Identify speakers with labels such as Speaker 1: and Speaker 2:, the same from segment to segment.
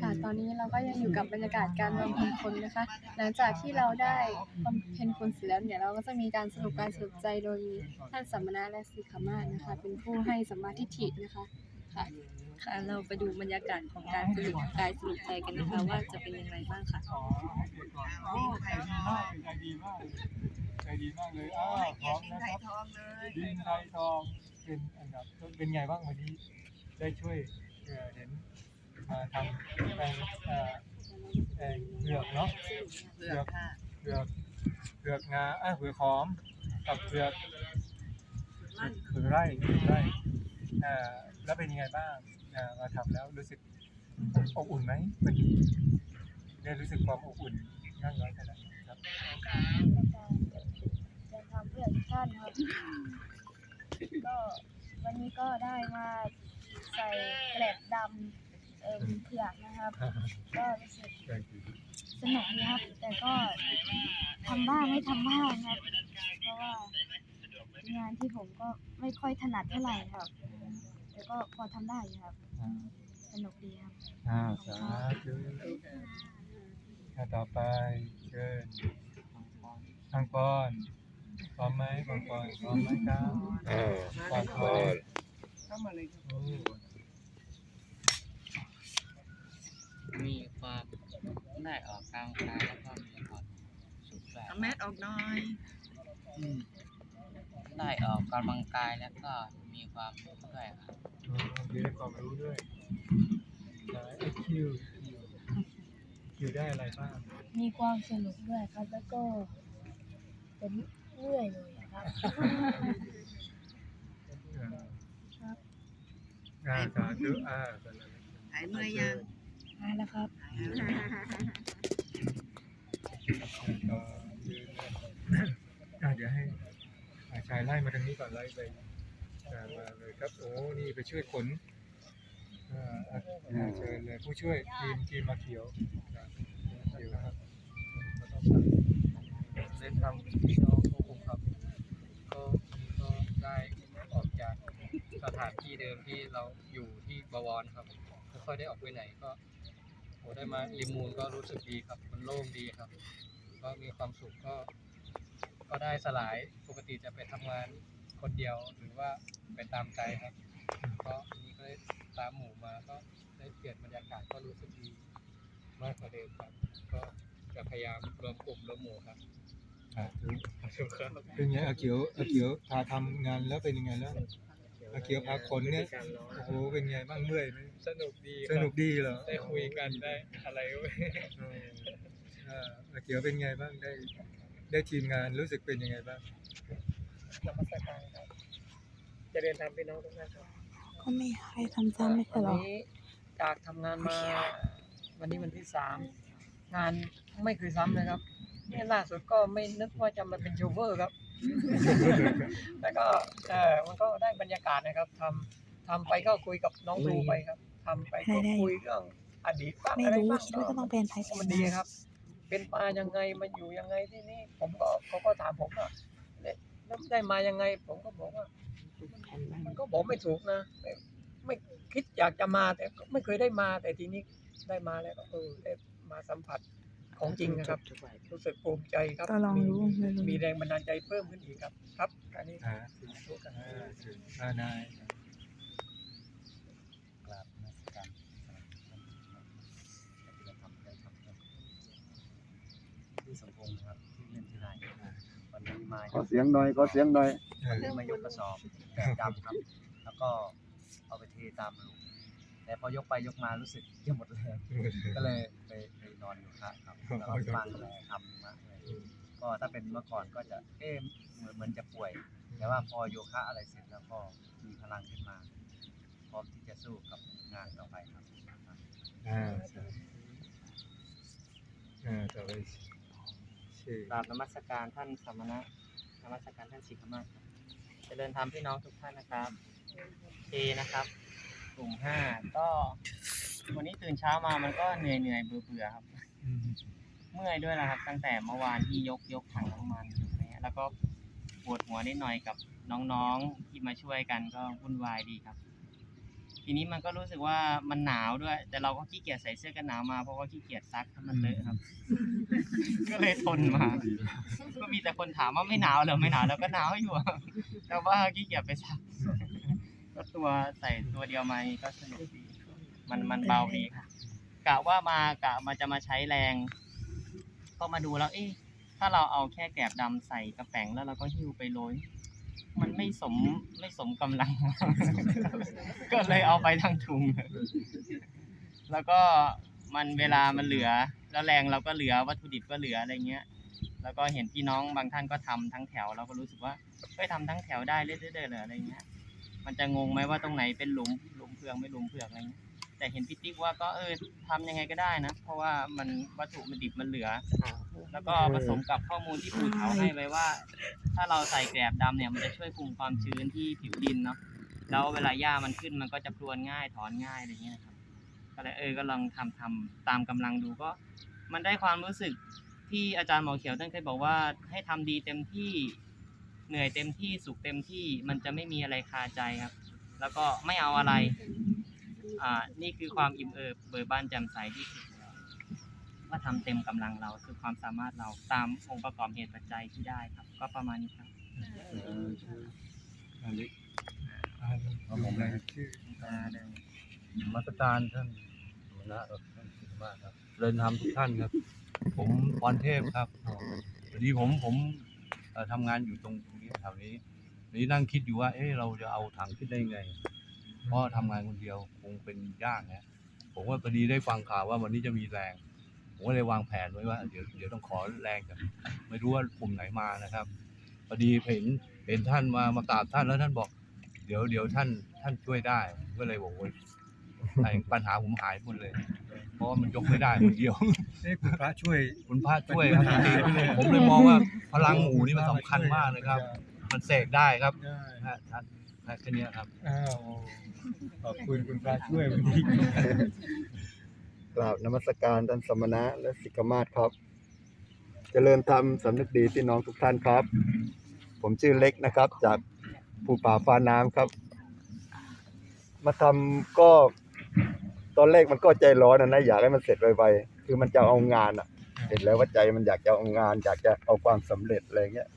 Speaker 1: ค่ะตอนนี้เราก็ยังอยู่กับบรรยากาศการบำเพ็ญคนนะคะ หลังจากที่เราได้บำเพ็ญคนเสร็จแล้วเนี่ยเราก็จะมีการสรุปการสรุปใจโดยมีท่านสัมมนาและสิกขามาศนะคะ เป็นผู้ให้สัมมาทิฏฐินะคะค่ะค่ะเราไปดูบรรยากาศของการสรุปกายสรุปใจกันนะคะว่าจะเป็นอย่างไรบ้างค่ะ
Speaker 2: อ๋อโอ้ใจดีมากใจดีมากใจดีมากเลยอ้าวพร้อมนะครับดินไทยทองเป็นอันดับเป็นไงบ้างวันนี้ได้ช่วยเอ่อเห็นมา ทำแปลงเอ่อแปลงเผือกเนาะ
Speaker 3: เลือกค่ะ
Speaker 2: เผือกเผือกงาอะเผือกหอมกับเผือกเผือกไร่เผือกไร่อ่าแล้วเป็นยังไงบ้างอ่ามาทำแล้วรู้สึกอบอุ่นไหมวันนี้ได้รู้สึกความอบอุ่นมากน้อยขนาดไหนครับ
Speaker 4: จะทำเพื่อทุกท่านครับ ก็วันนี้ก็ได้มาใส่เกล็ดดำ เอ่อเผือกนะครับ ก็รู้สึกสนุกนะครับ แต่ก็ทำบ้างไม่ทำบ้างครับเพราะว่างานที่ผมก็ไม่ค่อยถนัดเท่าไหร่ครับ แต่ก็พอทำได้อยู่ครับ
Speaker 2: อ่า
Speaker 4: สนุกดีครับ
Speaker 2: อ่าสาธุอ่าต่อไปเชิญทางปอนพร้อมไหมบางปอนพร้อมไหมครับ
Speaker 5: อ่า
Speaker 2: บางปอน
Speaker 3: เข้ามาเลยครับ
Speaker 2: โอ้
Speaker 6: มีความได้ออกกำลังกายแล้วก็มีความสุขแบบ
Speaker 3: เอาแมสออกหน่อย
Speaker 6: ได้ออกกำลังกายแล้วก็มีความสุขด้วยครับ
Speaker 2: โอ้มีได้ความรู้ด้วยได้ไอคิวคิวได้อะไรบ้าง
Speaker 4: มีความสนุกด้วยครับ แล้วก็เป็นเรื่อยเลยครับ
Speaker 2: อ่าอ่าสาธุอ่าสาธุ
Speaker 3: หายเมื่อยยัง
Speaker 4: มาแล้วครับ
Speaker 2: อ่าเดี๋ยวให้อ่าชายไล่มาทางนี้ก่อนไล่ไปอ่ามาเลยครับโอ้นี่ไปช่วยขนอ่าอ่าอ่าเชิญเลยผู้ช่วยทีมทีมมาเขียวครับเขียวครับ
Speaker 7: เล่นทำพี่น้องของผมครับก็ก็ได้ออกจากสถานที่เดิมที่เราอยู่ที่บวรครับไม่ค่อยได้ออกไปไหนก็ อ้ได้มาลิมูนก็รู้สึกดีครับ มันโล่งดีครับ ก็มีความสุขก็ ก็ได้สลายปกติจะไปทำงานคนเดียวหรือว่าไปตามใจครับ ก็นี่ก็ได้ตามหมู่มาก็ได้เปลี่ยนบรรยากาศก็รู้สึกดีมากกว่าเดิมครับ ก็จะพยายามรวมกลุ่มรวมหมู่ครับ
Speaker 2: สาธุ
Speaker 7: ขอบคุณครับ
Speaker 2: เป็นไงอาเขียวอาเขียวพาทำงานแล้วเป็นยังไงแล้ว อาเขียวพาขนเนี่ย โอ้โห เป็นไงบ้างเมื่อยไหม
Speaker 7: สนุกดี
Speaker 2: สนุกดีเหรอ
Speaker 7: ได้คุยกันได้อะไรก็ไม่
Speaker 2: เอออ่าอาเขียวเป็นไงบ้างได้ ได้ทีมงานรู้สึกเป็นยังไงบ้าง
Speaker 7: นมัสการครับจะเรียนทำพี่น้องทุกท่านครับ
Speaker 8: ก็ไม่ให้ทำซ้ำไม่ใช่
Speaker 7: วัน
Speaker 8: หรอ
Speaker 7: นี้จากทำงานมา วันนี้วันที่สามงานไม่เคยซ้ำเลยครับนี่ล่าสุดก็ไม่นึกว่าจะมาเป็นโชเฟอร์ครับ แล้วก็เออมันก็ได้บรรยากาศนะครับทำทำไปก็คุยกับน้องครูไปครับทำไปก็คุยเรื่องอดีตบ้าง
Speaker 8: ไม่
Speaker 7: อะไร
Speaker 8: รู้
Speaker 7: บ้าง
Speaker 8: คิดว่าจะต้องเป็นไทย
Speaker 7: มันดีครับ เป็นมายังไงมาอยู่ยังไงที่นี่ ผมก็เขาก็ถามผมว่าได้ได้มายังไง ผมก็บอกว่า มันก็บอกไม่ถูกนะไม่ไม่คิดอยากจะมาแต่ก็ไม่เคยได้มา แต่ทีนี้ได้มาแล้วก็เออได้มาสัมผัส ของจริงนะครับ รู้สึกภูมิใจครับ
Speaker 8: ก็ลอง
Speaker 7: มี
Speaker 8: รู้ไม่รู้
Speaker 7: มีแรงบันดาลใจเพิ่มขึ้นอีกครับ ครับอันนี้
Speaker 2: อ่า
Speaker 7: ทุกกัน
Speaker 2: อ่าเชิญอ่านาย
Speaker 6: กราบนมัสการปฏิบัติธรรมได้ครับที่สมพงศ์ครับที่เล่นที่ไรวันนี้มา
Speaker 5: ขอเสียงหน่อยขอเสียงหน่อย
Speaker 2: เออ
Speaker 6: มายกกระสอบแบบดำครับ แล้วก็เอาไปเทตามหลุมแต่พอยกไปยกมารู้สึกจะหมดแรงก็เลยไปไปน อนอยู่ครับครับแล้วก็ฟังอะไรทำมาอะไรก็ถ้าเป็นเมื่อก่อนก็จะเอ๊ะเหมือนเหมือนจะป่วย แต่ว่าพอโยคะอะไรเสร็จแล้วก็มีพลังขึ้นมา พร้อมที่จะสู้กับงานต่อไปครับ
Speaker 2: อ่าสาธุอ่าต่อไปชื่อก
Speaker 6: ราบนมัสการท่านสมณะนมัสการท่านสิกขมาศครับเจริญธรรมพี่น้องทุกท่านนะครับเอนะครับ กลุ่มห้าก็ วันนี้ตื่นเช้ามามันก็เหนื่อยเหนื่อยเบื่อเบื่อครับ
Speaker 2: อืม
Speaker 6: เมื่อยด้วยนะครับ ตั้งแต่เมื่อวานที่ยกยกถังน้ำมันอะไรเงี้ยแล้วก็ปวดหัวนิดหน่อยกับน้องๆที่มาช่วยกันก็วุ่นวายดีครับ
Speaker 5: ทีนี้มันก็รู้สึกว่ามันหนาวด้วย แต่เราก็ขี้เกียจใส่เสื้อกันหนาวมาเพราะว่าขี้เกียจซักถ้ามันเลอะครับ ก็เลยทนมา ก็มีแต่คนถามว่าไม่หนาวเหรอไม่หนาวแล้วก็หนาวอยู่อะแต่ว่าขี้เกียจไปซักก็ตัวใส่ตัวเดียวมานี่ก็สนุกดี มันมันเบาดีค่ะกะว่ามากะมาจะมาใช้แรง ก็มาดูแล้ว เอ๊ะถ้าเราเอาแค่แกบดำใส่กระแป๋งแล้วเราก็หิ้วไปโรยมันไม่สมไม่สมกำลัง ก็เลยเอาไปทั้งถุง แล้วก็มันเวลามันเหลือ แล้วแรงเราก็เหลือวัตถุดิบก็เหลืออะไรเงี้ย แล้วก็เห็นพี่น้องบางท่านก็ทำทั้งแถว เราก็รู้สึกว่าเฮ้ยทำทั้งแถวได้เรื่อยๆเลยอะไรเงี้ย มันจะงงไหมว่าตรงไหนเป็นหลุมหลุมเผือกไม่หลุมเผือกอะไรเงี้ย แต่เห็นพี่ติ๊กว่าก็เออทำยังไงก็ได้นะ เพราะว่ามันวัตถุมันดิบมันเหลือ แล้วก็ผสมกับข้อมูลที่ปู่เขาให้ไว้ว่า ถ้าเราใส่แกลบดำเนี่ยมันจะช่วยคุมความชื้นที่ผิวดินเนาะแล้วเวลาหญ้ามันขึ้นมันก็จะพรวนง่ายถอนง่ายอะไรเงี้ยนะครับก็เลยเออก็ลองทำทำตามกำลังดูก็ มันได้ความรู้สึกที่อาจารย์หมอเขียวท่านเคยบอกว่าให้ทำดีเต็มที่เหนื่อยเต็มที่สุขเต็มที่มันจะไม่มีอะไรคาใจครับ แล้วก็ไม่เอาอะไร อ่านี่คือความอิ่มเอิบเบิกบานแจ่มใสที่สุดแล้วว่าทำเต็มกำลังเราคือความสามารถเราตามองค์ประกอบเหตุปัจจัยที่ได้ครับ ก็ประมาณนี้ครับ
Speaker 2: อันนี้อันผมเลยชื่อ
Speaker 9: มาตรการท่านหัวหนะครับท่านสุภาพครับเรินทำทุกท่านครับ ผมพรเทพครับพอดีผมผมเอ่อทำงานอยู่ตรงนี้แถวนี้นี้นั่งคิดอยู่ว่า เอ๊ะเราจะเอาถังขึ้นได้ไง เพราะทำงานคนเดียวคงเป็นยากนะผมว่าพอดีได้ฟังข่าวว่าวันนี้จะมีแรง ผมก็เลยวางแผนไว้ว่าเดี๋ยวเดี๋ยวต้องขอแรงจากไม่รู้ว่ากลุ่มไหนมานะครับพอดีเห็นเห็นท่านมามากราบท่านแล้วท่านบอก เดี๋ยวเดี๋ยวท่านท่านช่วยได้ก็เลยบอกว่าไอ้ปัญหาผมหายหมดเลย เพราะว่ามันยกไม่ได้คนเดียว
Speaker 2: ให้คุณพระช่วย
Speaker 9: คุณพระช่วยครับจริงๆผมเลยมองว่าพลังหมู่นี่มันสำคัญมากเลยครับ มันเสกได้ครับ
Speaker 2: ได้
Speaker 9: ฮะท่าน ฮะแค่เนี้ยครับ
Speaker 2: อ้าวขอบคุณคุณพระช่วยวันนี้
Speaker 10: กราบนมัสการท่านสมณะและสิกขมาศครับ เจริญธรรมสำนึกดีพี่น้องทุกท่านครับ ผมชื่อเล็กนะครับ จากภูป่าฟ้าน้ำครับ มาทำก็ตอนแรกมันก็ใจร้อนนะนะอยากให้มันเสร็จไวๆคือมันจะเอางานอะเห็นแล้วว่าใจมันอยากจะเอางาน อยากจะเอาความสำเร็จอะไรเงี้ย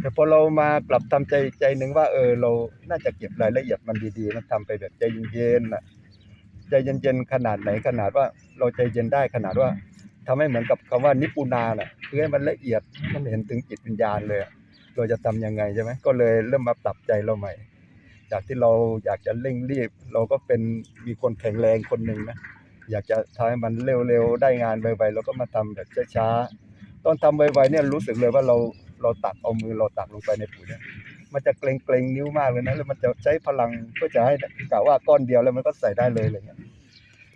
Speaker 10: แต่พอเรามากลับทำใจใจหนึ่งว่าเออเราน่าจะเก็บรายละเอียดมันดีๆมันทำไปแบบใจเย็นๆน่ะใจเย็นๆขนาดไหนขนาดว่าเราใจเย็นได้ขนาดว่าทำให้เหมือนกับคำว่านิปุนาน่ะคือให้มันละเอียดมันเห็นถึงจิตวิญญาณเลยเราจะทำยังไงใช่ไหมก็เลยเริ่มมาปรับใจเราใหม่ จากที่เราอยากจะเร่งรีบ เราก็เป็นมีคนแข็งแรงคนหนึ่งนะอยากจะทำให้มันเร็วๆได้งานไวๆเราก็มาทำแบบช้าๆตอนทำไวๆเนี่ยรู้สึกเลยว่าเรา เราตักเอามือเราตักลงไปในปุ๋ยเนี่ยมันจะเกรงเกรงนิ้วมากเลยนะแล้วมันจะใช้พลังเพื่อจะให้กะว่าก้อนเดียวแล้วมันก็ใส่ได้เลยอะไรเงี้ย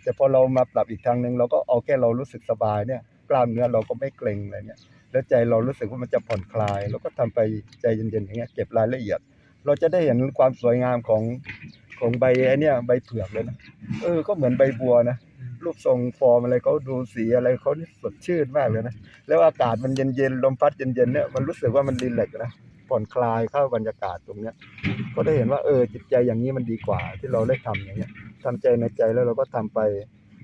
Speaker 10: แต่พอเรามาปรับอีกทางหนึ่งเราก็เอาแค่เรารู้สึกสบายเนี่ยกล้ามเนื้อเราก็ไม่เกรงอะไรเงี้ยแล้วใจเรารู้สึกว่ามันจะผ่อนคลาย แล้วก็ทำไปใจเย็นๆอย่างเงี้ยเก็บรายละเอียด เราจะได้เห็นความสวยงามของของใบไอ้เนี่ยใบเผือกเลยนะเออก็เหมือนใบบัวนะ รูปทรงฟอร์มอะไรเขาดูสีอะไรเขานี่สดชื่นมากเลยนะ แล้วอากาศมันเย็นๆลมพัดเย็นๆเนี่ยมันรู้สึกว่ามันรีแลกซ์นะผ่อนคลายเข้าบรรยากาศตรงเนี้ย ก็ได้เห็นว่าเออจิตใจอย่างนี้มันดีกว่า ที่เราได้ทำอย่างเงี้ยทำใจในใจแล้วเราก็ทำไป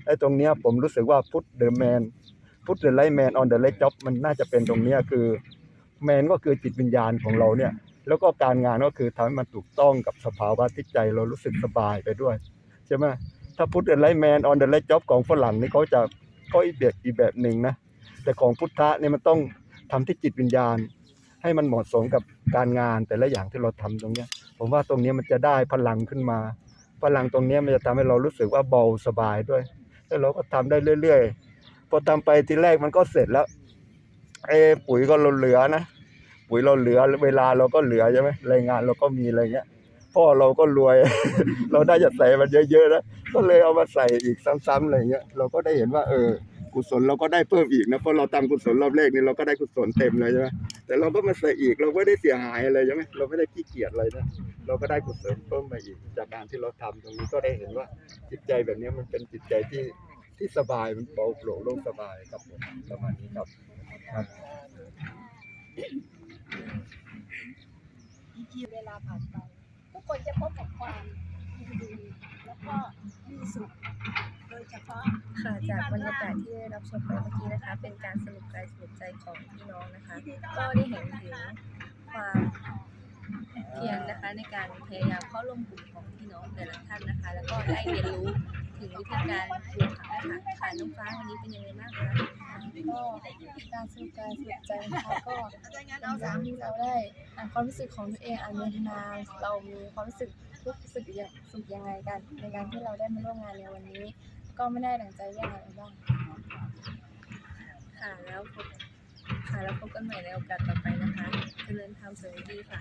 Speaker 10: ไอ้ตรงเนี้ยผมรู้สึกว่าพุทธเดอะแมนพุทธเดอะไลท์แมนออนเดอะไลท์จ็อบมันน่าจะเป็นตรงเนี้ยคือแมนก็คือจิตวิญญาณของเราเนี่ย แล้วก็การงานก็คือทำให้มันถูกต้องกับสภาวะที่ใจเรารู้สึกสบายไปด้วยใช่ไหม ถ้าพุทธเดอะไลท์แมนออนเดอะไลท์จ็อบของฝรั่งนี่เขาจะเขาอีกแบบอีกแบบหนึ่งนะ แต่ของพุทธะเนี่ยมันต้องทำที่จิตวิญญาณ ให้มันเหมาะสมกับการงานแต่ละอย่างที่เราทำตรงเนี้ย ผมว่าตรงเนี้ยมันจะได้พลังขึ้นมา พลังตรงเนี้ยมันจะทำให้เรารู้สึกว่าเบาสบายด้วย แล้วเราก็ทำได้เรื่อยๆ พอทำไปทีแรกมันก็เสร็จแล้วไอปุ๋ยก็เราเหลือนะปุ๋ยเราเหลือเวลาเราก็เหลือใช่ไหมแรงงานเราก็มีอะไรเงี้ยพ่อเราก็รวย เราได้จะใส่มันเยอะๆแล้ว ก็เลยเอามาใส่อีกซ้ำๆอะไรเงี้ยเราก็ได้เห็นว่าเออกุศลเราก็ได้เพิ่มอีกนะเพราะเราทำกุศลรอบแรกนี่เราก็ได้กุศลเต็มเลยใช่ไหมแต่เราก็มาใส่อีกเราไม่ได้เสียหายอะไรใช่ไหมเราไม่ได้ขี้เกียจอะไรนะเราก็ได้กุศลเพิ่มมาอีกจากการที่เราทำตรงนี้ก็ได้เห็นว่าจิตใจแบบนี้มันเป็นจิตใจที่ที่สบายมันเบาโปร่งโล่งสบายครับผมประมาณนี้ครับครับ
Speaker 4: เวลาผ่านไปทุกคนจะพบกับความ ดีแล้วก็มีสุขโดยเฉพาะ
Speaker 1: ค่ะจากบรรยากาศที่ได้รับชมไปเมื่อกี้นะคะ เป็นการสรุปกายสรุปใจของพี่น้องนะคะ ก็ได้เห็นถึงความเพียรนะคะในการพยายามเข้าร่วมกลุ่มของพี่น้องแต่ละท่านนะคะ แล้วก็ได้เรียนรู้ ถึงวิธีการปลูกผักนะคะค่ะน้องฟ้าวันนี้เป็นยังไงบ้างคะก็การสรุปกายสรุปใจนะคะก็หลังจากที่เราได้อ่านความรู้สึกของตัวเองอ่านเวทนาเรามีความรู้สึกรู้สึกอย่างสุขยังไงกัน ในการที่เราได้มาร่วมงานในวันนี้ ก็ไม่ได้ดังใจเรื่องอะไรบ้างค่ะแล้วพบค่ะแล้วพบกันใหม่ในโอกาสต่อไปนะคะเจริญธรรมสวัสดีค่ะ